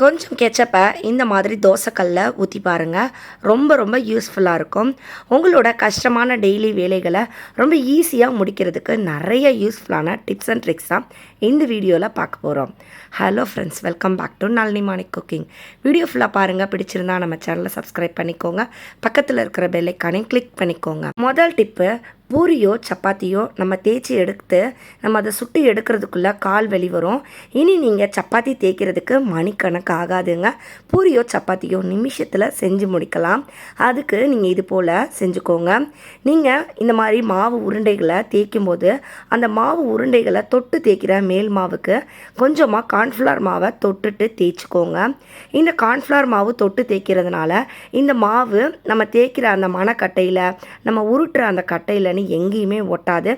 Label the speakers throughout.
Speaker 1: கொஞ்சம் கெச்சப்பை இந்த மாதிரி தோசைக்கல்ல ஊற்றி பாருங்கள் ரொம்ப ரொம்ப யூஸ்ஃபுல்லாக இருக்கும். உங்களோட கஷ்டமான டெய்லி வேலைகளை ரொம்ப ஈஸியாக முடிக்கிறதுக்கு நிறைய யூஸ்ஃபுல்லான டிப்ஸ் அண்ட் ட்ரிக்ஸ் தான் இந்த வீடியோவில் பார்க்க போகிறோம் hello friends welcome back to Nalini Manik cooking video ஃபுல்லாக பாருங்கள் பிடிச்சிருந்தா நம்ம சேனலை சப்ஸ்கிரைப் பண்ணிக்கோங்க. பக்கத்தில் இருக்கிற பெல்லைக்கானையும் கிளிக் பண்ணிக்கோங்க. முதல் டிப்பு பூரியோ சப்பாத்தியோ நம்ம தேய்ச்சி எடுத்து நம்ம அதை சுட்டு எடுக்கிறதுக்குள்ளே கால் வெளி வரும். இனி நீங்கள் சப்பாத்தி தேய்க்கிறதுக்கு மணிக்கணக்கு ஆகாதுங்க. பூரியோ சப்பாத்தியோ நிமிஷத்தில் செஞ்சு முடிக்கலாம். அதுக்கு நீங்கள் இது போல் செஞ்சுக்கோங்க. நீங்கள் இந்த மாதிரி மாவு உருண்டைகளை தேய்க்கும் போது அந்த மாவு உருண்டைகளை தொட்டு தேய்க்கிற மேல் மாவுக்கு கொஞ்சமாக கார்ன்ஃப்ளவர் மாவை தொட்டுட்டு தேய்ச்சிக்கோங்க. இந்த கார்ன்ஃப்ளவர் மாவு தொட்டு தேய்க்கிறதுனால இந்த மாவு நம்ம தேய்க்கிற அந்த மணக்கட்டையில் நம்ம உருட்டுற அந்த கட்டையில் பண்ணி எங்கேயுமே ஒட்டாது.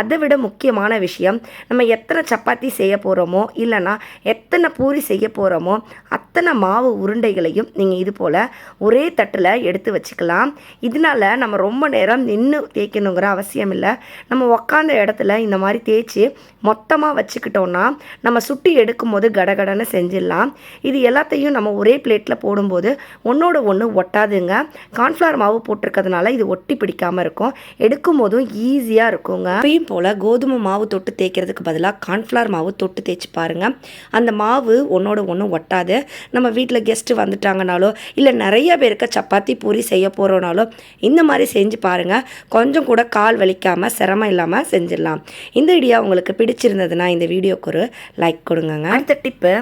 Speaker 1: அதை விட முக்கியமான விஷயம் நம்ம எத்தனை சப்பாத்தி செய்ய போகிறோமோ இல்லைன்னா எத்தனை பூரி செய்ய போகிறோமோ அத்தனை மாவு உருண்டைகளையும் நீங்கள் இது போல் ஒரே தட்டில் எடுத்து வச்சுக்கலாம். இதனால நம்ம ரொம்ப நேரம் நின்று தேய்க்கணுங்கிற அவசியம் இல்லை. நம்ம உக்காந்த இடத்துல இந்த மாதிரி தேய்ச்சி மொத்தமாக வச்சுக்கிட்டோன்னா நம்ம சுட்டி எடுக்கும் போது கடகடன்னு செஞ்சிடலாம். இது எல்லாத்தையும் நம்ம ஒரே பிளேட்டில் போடும்போது ஒன்றோட ஒன்று ஒட்டாதுங்க. கார்ன்ஃப்ளவர் மாவு போட்டிருக்கிறதுனால இது ஒட்டி பிடிக்காமல் இருக்கும். எடுக்கும் போதும் ஈஸியாக இருக்குங்க. எப்பயும் போல் கோதுமை மாவு தொட்டு தேய்க்கிறதுக்கு பதிலாக கார்ன்ஃப்ளவர் மாவு தொட்டு தேய்ச்சி பாருங்கள் அந்த மாவு ஒன்றோட ஒன்று ஒட்டாது. நம்ம வீட்டில் கெஸ்ட்டு வந்துட்டாங்கனாலோ இல்லை நிறைய பேருக்கு சப்பாத்தி பூரி செய்ய போகிறோனாலோ இந்த மாதிரி செஞ்சு பாருங்கள் கொஞ்சம் கூட கால் வலிக்காமல் சிரமம் இல்லாமல் செஞ்சிடலாம். இந்த ஐடியா உங்களுக்கு பிடிச்சிருந்ததுன்னா இந்த வீடியோக்கு ஒரு லைக் கொடுங்கங்க. அடுத்த டிப்பு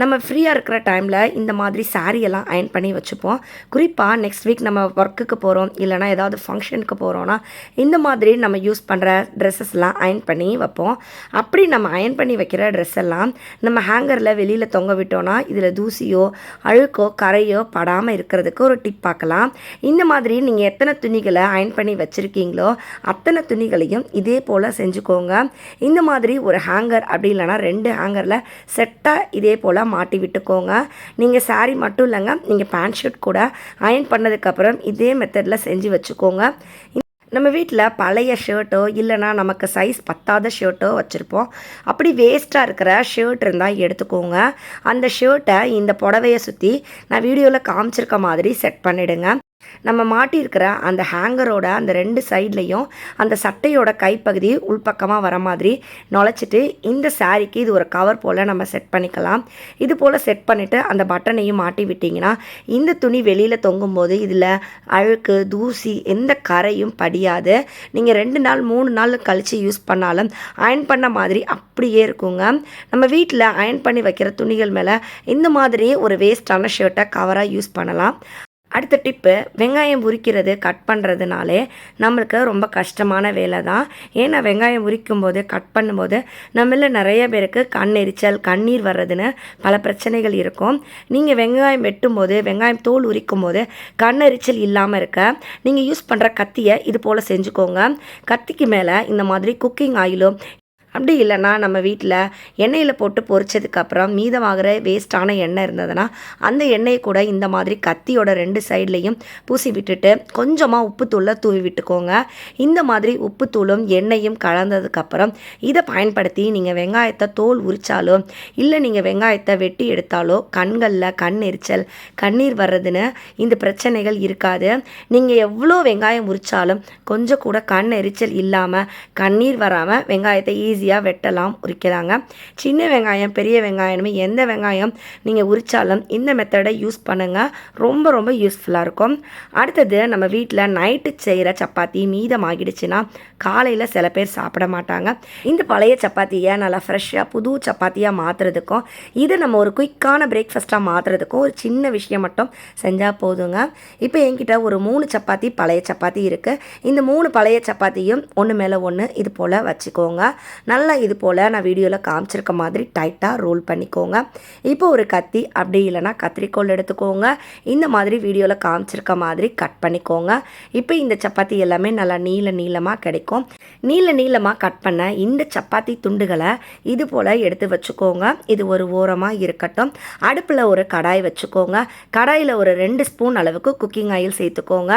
Speaker 1: நம்ம ஃப்ரீயாக இருக்கிற டைமில் இந்த மாதிரி சாரியெல்லாம் எல்லாம் அயன் பண்ணி வச்சுப்போம். குறிப்பாக நெக்ஸ்ட் வீக் நம்ம ஒர்க்குக்கு போகிறோம் இல்லைனா ஏதாவது ஃபங்க்ஷனுக்கு போகிறோன்னா இந்த மாதிரி நம்ம யூஸ் பண்ணுற ட்ரெஸ்ஸஸ்லாம் அயன் பண்ணி வைப்போம். அப்படி நம்ம அயன் பண்ணி வைக்கிற ட்ரெஸ் எல்லாம் நம்ம ஹேங்கரில் வெளியில் தொங்க விட்டோன்னா இதில் தூசியோ அழுக்கோ கரையோ படாமல் இருக்கிறதுக்கு ஒரு டிப் பார்க்கலாம். இந்த மாதிரி நீங்கள் எத்தனை துணிகளை அயன் பண்ணி வச்சுருக்கீங்களோ அத்தனை துணிகளையும் இதே போல் செஞ்சுக்கோங்க. இந்த மாதிரி ஒரு ஹேங்கர் அப்படி இல்லைனா ரெண்டு ஹேங்கரில் செட்டாக இதே போல் மாட்டி விட்டுக்கோங்க. நீங்கள் saree மட்டும் இல்லைங்க நீங்கள் பேண்ட் ஷர்ட் கூட அயன் பண்ணதுக்கப்புறம் இதே மெத்தடில் செஞ்சு வச்சுக்கோங்க. நம்ம வீட்டில் பழைய ஷர்ட்டோ இல்லைனா நமக்கு சைஸ் பத்தாத ஷர்ட்டோ வச்சுருப்போம். அப்படி வேஸ்ட்டாக இருக்கிற ஷர்ட் இருந்தால் எடுத்துக்கோங்க. அந்த ஷர்ட்டை இந்த புடவையை சுற்றி நான் வீடியோவில் காமிச்சிருக்க மாதிரி செட் பண்ணிவிடுங்க நம்ம மாட்டியிருக்கிற அந்த ஹேங்கரோட அந்த ரெண்டு சைட்லேயும் அந்த சட்டையோட கைப்பகுதி உள்பக்கமாக வர மாதிரி நுழைச்சிட்டு இந்த சாரீக்கு இது ஒரு கவர் போல் நம்ம செட் பண்ணிக்கலாம். இது போல் செட் பண்ணிவிட்டு அந்த பட்டனையும் மாட்டி விட்டிங்கன்னா இந்த துணி வெளியில் தொங்கும்போது இதில் அழுக்கு தூசி எந்த கரையும் படியாது. நீங்கள் ரெண்டு நாள் மூணு நாள் கழித்து யூஸ் பண்ணாலும் அயன் பண்ண மாதிரி அப்படியே இருக்குங்க. நம்ம வீட்டில் அயன் பண்ணி வைக்கிற துணிகள் மேலே இந்த மாதிரி ஒரு வேஸ்டான ஷர்ட்டை கவராக யூஸ் பண்ணலாம். அடுத்த டிப்பு வெங்காயம் உரிக்கிறது கட் பண்ணுறதுனாலே நம்மளுக்கு ரொம்ப கஷ்டமான வேலை தான் ஏன்னா வெங்காயம் உரிக்கும் போது கட் பண்ணும்போது நம்மள நிறைய பேருக்கு கண் எரிச்சல் கண்ணீர் வர்றதுன்னு பல பிரச்சனைகள் இருக்கும். நீங்கள் வெங்காயம் வெட்டும்போது வெங்காயம் தோல் உரிக்கும் போது கண் எரிச்சல் இல்லாமல் இருக்க நீங்கள் யூஸ் பண்ணுற கத்தியை இது போல் செஞ்சுக்கோங்க. கத்திக்கு மேலே இந்த மாதிரி குக்கிங் ஆயிலும் அப்படி இல்லைன்னா நம்ம வீட்டில் எண்ணெயில் போட்டு பொரிச்சதுக்கப்புறம் மீதமாகிற வேஸ்ட்டான எண்ணெய் இருந்ததுன்னா அந்த எண்ணெயை கூட இந்த மாதிரி கத்தியோட ரெண்டு சைட்லேயும் பூசி விட்டுட்டு கொஞ்சமாக உப்புத்தூளை தூவி விட்டுக்கோங்க. இந்த மாதிரி உப்புத்தூளும் எண்ணெயும் கலந்ததுக்கப்புறம் இதை பயன்படுத்தி நீங்கள் வெங்காயத்தை தோல் உரித்தாலோ இல்லை நீங்கள் வெங்காயத்தை வெட்டி எடுத்தாலோ கண்களில் கண் எரிச்சல் கண்ணீர் வர்றதுன்னு இந்த பிரச்சனைகள் இருக்காது. நீங்கள் எவ்வளோ வெங்காயம் உரித்தாலும் கொஞ்சம் கூட கண் எரிச்சல் இல்லாமல் கண்ணீர் வராமல் வெங்காயத்தை ஈஸி ஈஸியாக வெட்டலாம் உரிக்கலாங்க. சின்ன வெங்காயம் பெரிய வெங்காயமே எந்த வெங்காயம் நீங்கள் உரித்தாலும் இந்த மெத்தடை யூஸ் பண்ணுங்கள் ரொம்ப ரொம்ப யூஸ்ஃபுல்லாக இருக்கும். அடுத்தது நம்ம வீட்டில் நைட்டு செய்கிற சப்பாத்தி மீதமாகிடுச்சுன்னா காலையில் சில பேர் சாப்பிட மாட்டாங்க. இந்த பழைய சப்பாத்தியை நல்லா ஃப்ரெஷ்ஷாக புது சப்பாத்தியாக மாற்றுறதுக்கும் இதை நம்ம ஒரு குயிக்கான பிரேக்ஃபாஸ்ட்டாக மாற்றுறதுக்கும் ஒரு சின்ன விஷயம் மட்டும் செஞ்சால் போதுங்க. இப்போ என்கிட்ட ஒரு மூணு சப்பாத்தி பழைய சப்பாத்தி இருக்குது இந்த மூணு பழைய சப்பாத்தியும் ஒன்று மேலே ஒன்று இது போல் வச்சுக்கோங்க. நல்லா இது போல் நான் வீடியோவில் காமிச்சிருக்க மாதிரி டைட்டாக ரோல் பண்ணிக்கோங்க. இப்போ ஒரு கத்தி அப்படி இல்லைன்னா கத்திரிக்கோல் எடுத்துக்கோங்க. இந்த மாதிரி வீடியோவில் காமிச்சிருக்க மாதிரி கட் பண்ணிக்கோங்க. இப்போ இந்த சப்பாத்தி எல்லாமே நல்லா நீள நீளமாக கிடைக்கும். நீள நீளமாக கட் பண்ண இந்த சப்பாத்தி துண்டுகளை இது போல் எடுத்து வச்சுக்கோங்க. இது ஒரு ஓரமாக இருக்கட்டும். அடுப்பில் ஒரு கடாய் வச்சுக்கோங்க. கடாயில் ஒரு ரெண்டு ஸ்பூன் அளவுக்கு குக்கிங் ஆயில் சேர்த்துக்கோங்க.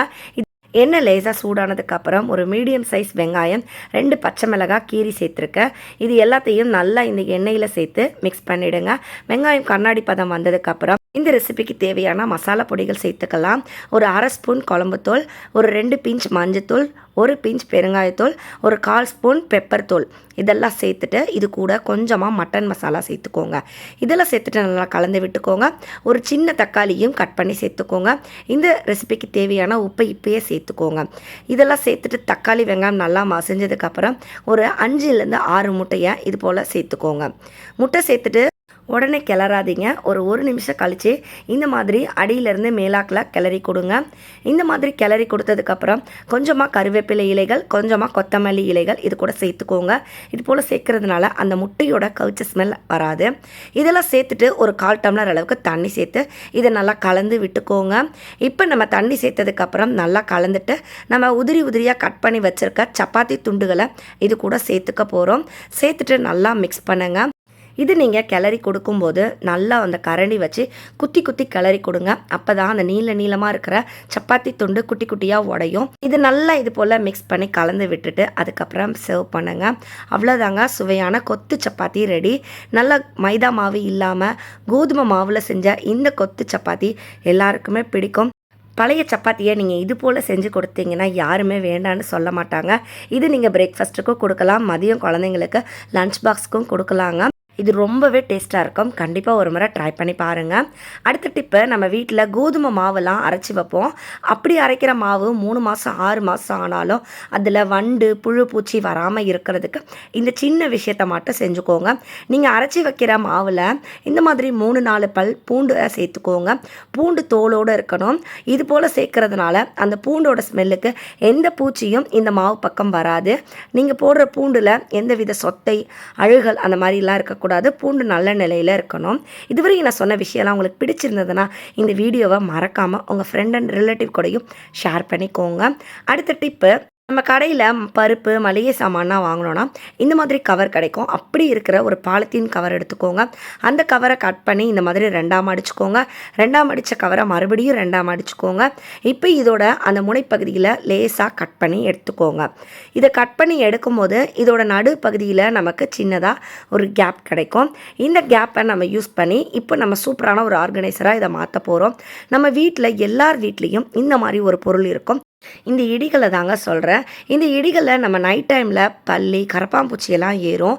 Speaker 1: எண்ணெய் லேசாக சூடானதுக்கப்புறம் ஒரு மீடியம் சைஸ் வெங்காயம் ரெண்டு பச்சை மிளகாய் கீரி சேர்த்துருக்கேன் இது எல்லாத்தையும் நல்லா இந்த எண்ணெயில் சேர்த்து மிக்ஸ் பண்ணிவிடுங்க வெங்காயம் கண்ணாடி பதம் வந்ததுக்கப்புறம் இந்த ரெசிபிக்கு தேவையான மசாலா பொடிகள் சேர்த்துக்கலாம். ஒரு அரை ஸ்பூன் குழம்புத்தூள் ஒரு ரெண்டு பிஞ்ச் மஞ்சத்தூள் ஒரு பிஞ்ச் பெருங்காயத்தூள் ஒரு கால் ஸ்பூன் பெப்பர் தூள். இதெல்லாம் சேர்த்துட்டு இது கூட கொஞ்சமாக மட்டன் மசாலா சேர்த்துக்கோங்க. இதெல்லாம் சேர்த்துட்டு நல்லா கலந்து விட்டுக்கோங்க. ஒரு சின்ன தக்காளியும் கட் பண்ணி சேர்த்துக்கோங்க. இந்த ரெசிபிக்கு தேவையான உப்பை இப்பயே சேர்த்துக்கோங்க. இதெல்லாம் சேர்த்துட்டு தக்காளி வெங்காயம் நல்லா மசிஞ்சதுக்கப்புறம் ஒரு அஞ்சுலேருந்து ஆறு முட்டையை இது போல் சேர்த்துக்கோங்க. முட்டை சேர்த்துட்டு உடனே கிளறாதீங்க. ஒரு ஒரு நிமிஷம் கழித்து இந்த மாதிரி அடியிலேருந்து மேலாக்கில் கிளறி கொடுங்க. இந்த மாதிரி கிளறி கொடுத்ததுக்கப்புறம் கொஞ்சமாக கருவேப்பிலை இலைகள் கொஞ்சமாக கொத்தமல்லி இலைகள் இது கூட சேர்த்துக்கோங்க. இது போல் சேர்க்குறதுனால அந்த முட்டையோட கவுச்ச ஸ்மெல் வராது. இதெல்லாம் சேர்த்துட்டு ஒரு கால் டம்ளர் அளவுக்கு தண்ணி சேர்த்து இதை நல்லா கலந்து விட்டுக்கோங்க. இப்போ நம்ம தண்ணி சேர்த்ததுக்கப்புறம் நல்லா கலந்துட்டு நம்ம உதிரி உதிரியாக கட் பண்ணி வச்சுருக்க சப்பாத்தி துண்டுகளை இது கூட சேர்த்துக்க போகிறோம் சேர்த்துட்டு நல்லா மிக்ஸ் பண்ணுங்கள் இது நீங்கள் கிளறி கொடுக்கும்போது நல்லா அந்த கரண்டி வச்சு குத்தி குத்தி கிளறி கொடுங்க. அப்போ தான் அந்த நீள நீளமாக இருக்கிற சப்பாத்தி துண்டு குட்டி குட்டியாக உடையும். இது நல்லா இது போல் மிக்ஸ் பண்ணி கலந்து விட்டுட்டு அதுக்கப்புறம் சர்வ் பண்ணுங்க. அவ்வளோதாங்க சுவையான கொத்து சப்பாத்தி ரெடி நல்லா மைதா மாவு இல்லாமல் கோதுமை மாவில் செஞ்ச இந்த கொத்து சப்பாத்தி எல்லாருக்குமே பிடிக்கும். பழைய சப்பாத்தியை நீங்கள் இது போல் செஞ்சு கொடுத்தீங்கன்னா யாருமே வேண்டான்னு சொல்ல மாட்டாங்க. இது நீங்கள் பிரேக்ஃபாஸ்ட்டுக்கும் கொடுக்கலாம் மதியம் குழந்தைங்களுக்கு லன்ச் பாக்ஸுக்கும் கொடுக்கலாங்க. இது ரொம்பவே டேஸ்ட்டாக இருக்கும். கண்டிப்பாக ஒரு முறை ட்ரை பண்ணி பாருங்கள் அடுத்த டிப்பு நம்ம வீட்டில் கோதுமை மாவெல்லாம் அரைச்சி வைப்போம். அப்படி அரைக்கிற மாவு மூணு மாதம் ஆறு மாதம் ஆனாலும் அதில் வண்டு புழு பூச்சி வராமல் இருக்கிறதுக்கு இந்த சின்ன விஷயத்த மட்டும் செஞ்சுக்கோங்க. நீங்கள் அரைச்சி வைக்கிற மாவில் இந்த மாதிரி மூணு நாலு பல் பூண்டு சேர்த்துக்கோங்க. பூண்டு தோலோடு இருக்கணும். இது போல் சேர்க்கறதுனால அந்த பூண்டோட ஸ்மெல்லுக்கு எந்த பூச்சியும் இந்த மாவு பக்கம் வராது. நீங்கள் போடுற பூண்டில் எந்தவித சொத்தை அழுகல் அந்த மாதிரிலாம் இருக்கக்கூடாது. பூண்டு நல்ல நிலையில் இருக்கணும். இதுவரையும் நான் சொன்ன விஷயம்லாம் உங்களுக்கு பிடிச்சிருந்ததுன்னா இந்த வீடியோவை மறக்காமல் உங்கள் ஃப்ரெண்ட் அண்ட் ரிலேட்டிவ் கூடயும் ஷேர் பண்ணிக்கோங்க. அடுத்த டிப்பு நம்ம கடையில் பருப்பு மளிகை சாமான்லாம் வாங்கினோன்னா இந்த மாதிரி கவர் கிடைக்கும். அப்படி இருக்கிற ஒரு பாலித்தீன் கவர் எடுத்துக்கோங்க. அந்த கவரை கட் பண்ணி இந்த மாதிரி ரெண்டாம் அடிச்சுக்கோங்க. ரெண்டாம் அடித்த கவரை மறுபடியும் ரெண்டாம் அடிச்சுக்கோங்க. இப்போ இதோட அந்த முனைப்பகுதியில் லேசாக கட் பண்ணி எடுத்துக்கோங்க. இதை கட் பண்ணி எடுக்கும்போது இதோட நடு பகுதியில் நமக்கு சின்னதாக ஒரு கேப் கிடைக்கும். இந்த கேப்பை நம்ம யூஸ் பண்ணி இப்போ நம்ம சூப்பரான ஒரு ஆர்கனைசராக இதை மாற்ற போகிறோம் நம்ம வீட்டில் எல்லார் வீட்லேயும் இந்த மாதிரி ஒரு பொருள் இருக்கும். இந்த இடிகளை தாங்க சொல்கிறேன் இந்த இடிகளை நம்ம நைட் டைமில் பல்லி கரப்பாம்பூச்சியெல்லாம் ஏறும்.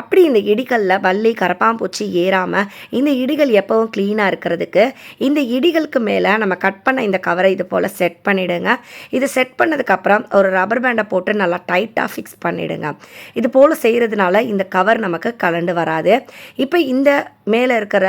Speaker 1: அப்படி இந்த இடிகளில் பல்லி கரப்பாம்பூச்சி ஏறாமல் இந்த இடிகள் எப்பவும் க்ளீனாக இருக்கிறதுக்கு இந்த இடிகளுக்கு மேலே நம்ம கட் பண்ண இந்த கவரை இது போல் செட் பண்ணிவிடுங்க இது செட் பண்ணதுக்கப்புறம் ஒரு ரப்பர் பேண்டை போட்டு நல்லா டைட்டாக ஃபிக்ஸ் பண்ணிவிடுங்க இது போல் செய்கிறதுனால இந்த கவர் நமக்கு கலண்டு வராது. இப்போ இந்த மேலே இருக்கிற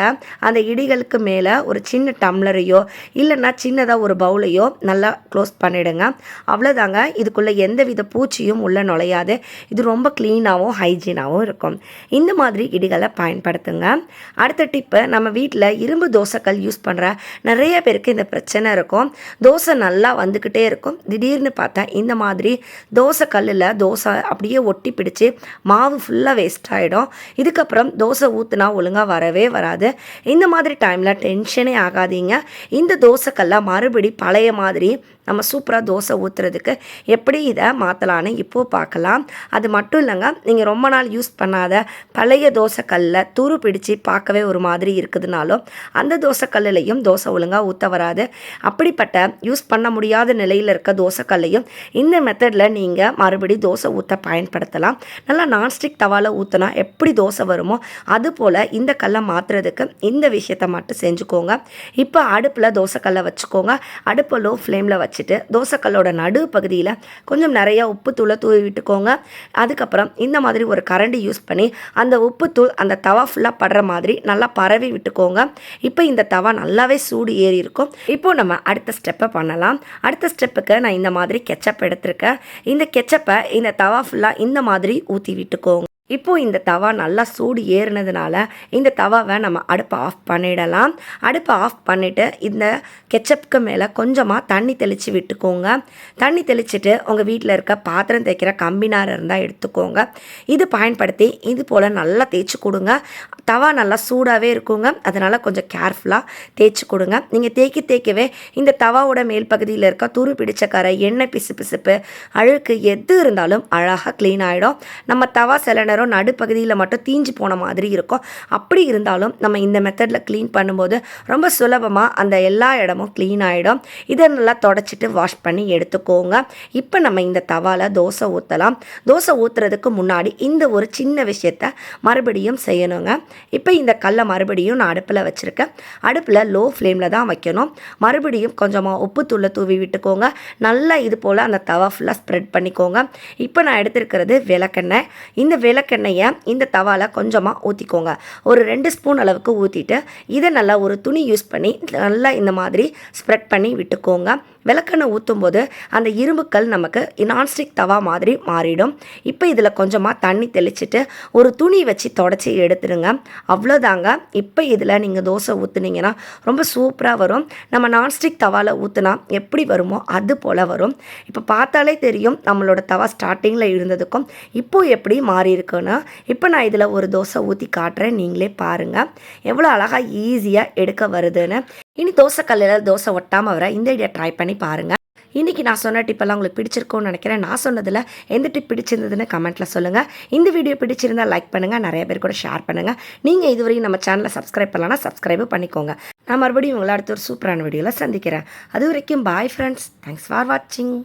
Speaker 1: அந்த இடிகளுக்கு மேலே ஒரு சின்ன டம்ளரையோ இல்லைன்னா சின்னதாக ஒரு பவுலையோ நல்லா க்ளோஸ் பண்ணிவிடுங்க அவ்வளோதாங்க இதுக்குள்ளே எந்த வித பூச்சியும் உள்ளே நுழையாது. இது ரொம்ப க்ளீனாகவும் ஹைஜீனாகவும் இருக்கும். இந்த மாதிரி இடிகளை பயன்படுத்துங்க. அடுத்த டிப்பு நம்ம வீட்டில் இரும்பு தோசைக்கல் யூஸ் பண்ணுற நிறைய பேருக்கு இந்த பிரச்சனை இருக்கும். தோசை நல்லா வந்துக்கிட்டே இருக்கும். திடீர்னு பார்த்தா இந்த மாதிரி தோசை கல்லில் தோசை அப்படியே ஒட்டி பிடிச்சி மாவு ஃபுல்லாக வேஸ்ட் ஆகிடும் இதுக்கப்புறம் தோசை ஊற்றுனா ஒழுங்காக வரவே வராது. இந்த மாதிரி டைமில் டென்ஷனே ஆகாதீங்க. இந்த தோசைக்கல்லை மறுபடி பழைய மாதிரி நம்ம சூப்பராக தோசை ஊற்றுறதுக்கு எப்படி இதை மாற்றலான்னு இப்போது பார்க்கலாம் அது மட்டும் இல்லைங்க நீங்கள் ரொம்ப நாள் யூஸ் பண்ணாத பழைய தோசைக்கல்லில் துரு பிடிச்சி பார்க்கவே ஒரு மாதிரி இருக்குதுனாலும் அந்த தோசைக்கல்லையும் தோசை ஒழுங்காக ஊற்ற வராது. அப்படிப்பட்ட யூஸ் பண்ண முடியாத நிலையில் இருக்க தோசைக்கல்லையும் இந்த மெத்தடில் நீங்கள் மறுபடி தோசை ஊற்ற பயன்படுத்தலாம். நல்லா நான்ஸ்டிக் தவாவில் ஊற்றினா எப்படி தோசை வருமோ அது போல் இந்த கல்லை மாற்றுறதுக்கு இந்த விஷயத்தை மட்டும் செஞ்சுக்கோங்க. இப்போ அடுப்பில் தோசைக்கல்லை வச்சுக்கோங்க. அடுப்பை லோ ஃப்ளேமில் வச்சு வச்சுட்டு தோசைக்கல்லோட நடு பகுதியில் கொஞ்சம் நிறையா உப்புத்தூளை தூவி விட்டுக்கோங்க. அதுக்கப்புறம் இந்த மாதிரி ஒரு கரண்டி யூஸ் பண்ணி அந்த உப்புத்தூள் அந்த தவா ஃபுல்லாக படுற மாதிரி நல்லா பரவி விட்டுக்கோங்க. இப்போ இந்த தவா நல்லாவே சூடு ஏறி இருக்கும். இப்போ நம்ம அடுத்த ஸ்டெப்பை பண்ணலாம். அடுத்த ஸ்டெப்புக்கு நான் இந்த மாதிரி கெச்சப் எடுத்திருக்கேன். இந்த கெச்சப்பை இந்த தவா ஃபுல்லாக இந்த மாதிரி ஊற்றி விட்டுக்கோங்க. இப்போது இந்த தவா நல்லா சூடு ஏறினதுனால இந்த தவாவை நம்ம அடுப்பை ஆஃப் பண்ணிடலாம். அடுப்பை ஆஃப் பண்ணிவிட்டு இந்த கெச்சப்புக்கு மேலே கொஞ்சமாக தண்ணி தெளித்து விட்டுக்கோங்க. தண்ணி தெளிச்சுட்டு உங்கள் வீட்டில் இருக்க பாத்திரம் தேய்க்கிற கம்பினார் இருந்தால் எடுத்துக்கோங்க. இது பயன்படுத்தி இது போல் நல்லா தேய்ச்சி கொடுங்க. தவா நல்லா சூடாகவே இருக்குங்க. அதனால் கொஞ்சம் கேர்ஃபுல்லாக தேய்ச்சி கொடுங்க. நீங்கள் தேய்க்க தேய்க்கவே இந்த தவாவோட மேல் பகுதியில் இருக்க துரு பிடிச்ச கரை எண்ணெய் பிசு பிசுப்பு அழுக்கு எது இருந்தாலும் அழகாக க்ளீன் ஆகிடும் நம்ம தவா சில நேரம் நடுப்பகுதியில் மட்டும் தீஞ்சு போன மாதிரி இருக்கும். அப்படி இருந்தாலும் நம்ம இந்த மெத்தடில் க்ளீன் பண்ணும்போது ரொம்ப சுலபமாக அந்த எல்லா இடமும் க்ளீன் ஆகிடும் இதை நல்லா தொடச்சிட்டு வாஷ் பண்ணி எடுத்துக்கோங்க. இப்போ நம்ம இந்த தவாவில் தோசை ஊற்றலாம் தோசை ஊற்றுறதுக்கு முன்னாடி இந்த ஒரு சின்ன விஷயத்த மறுபடியும் செய்யணுங்க. இப்போ இந்த கல்லை மறுபடியும் நான் அடுப்பில் வச்சுருக்கேன். அடுப்பில் லோ ஃப்ளேமில் தான் வைக்கணும். மறுபடியும் கொஞ்சமாக உப்புத்தூளை தூவி விட்டுக்கோங்க. நல்லா இது போல் அந்த தவா ஃபுல்லாக ஸ்ப்ரெட் பண்ணிக்கோங்க. இப்போ நான் எடுத்திருக்கிறது விளக்கெண்ணெய். இந்த விளக்கெண்ணெயை இந்த தவாவில் கொஞ்சமாக ஊற்றிக்கோங்க ஒரு ரெண்டு ஸ்பூன் அளவுக்கு ஊற்றிட்டு இதை நல்லா ஒரு துணி யூஸ் பண்ணி நல்லா இந்த மாதிரி ஸ்ப்ரெட் பண்ணி விட்டுக்கோங்க. விளக்கெண்ணெய் ஊற்றும் போது அந்த இரும்புக்கல் நமக்கு நான்ஸ்டிக் தவா மாதிரி மாறிடும். இப்போ இதில் கொஞ்சமாக தண்ணி தெளிச்சிட்டு ஒரு துணி வச்சு தொடச்சி எடுத்துருங்க. அவ்வளோதாங்க. இப்போ இதில் நீங்கள் தோசை ஊற்றுனீங்கன்னா ரொம்ப சூப்பராக வரும். நம்ம நான்ஸ்டிக் தவாவில் ஊற்றுனா எப்படி வருமோ அது போல் வரும். இப்போ பார்த்தாலே தெரியும் நம்மளோட தவா ஸ்டார்டிங்கில் இருந்ததுக்கும் இப்போது எப்படி மாறி இருக்குன்னு இப்போ நான் இதில் ஒரு தோசை ஊற்றி காட்டுறேன். நீங்களே பாருங்கள் எவ்வளோ அழகாக ஈஸியாக எடுக்க வருதுன்னு. இனி தோசை கல்லில் தோசை ஒட்டாமல் வர இந்த ஐடியா ட்ரை பண்ணி பாருங்கள் இன்றைக்கி நான் சொன்ன டிப்பெல்லாம் உங்களுக்கு பிடிச்சிருக்கும்னு நினைக்கிறேன். நான் சொன்னதில் எந்த டிப் பிடிச்சிருந்ததுன்னு கமெண்ட்டில் சொல்லுங்கள் இந்த வீடியோ பிடிச்சிருந்தால் லைக் பண்ணுங்கள் நிறைய பேர் கூட ஷேர் பண்ணுங்கள் நீங்கள் இதுவரையும் நம்ம சேனலை சப்ஸ்கிரைப் பண்ணலன்னா சப்ஸ்கிரைப் பண்ணிக்கோங்க. நான் மறுபடியும் உங்களை அடுத்த ஒரு சூப்பரான வீடியோவில் சந்திக்கிறேன். அது வரைக்கும் பாய் ஃப்ரெண்ட்ஸ் தேங்க்ஸ் ஃபார் வாட்சிங்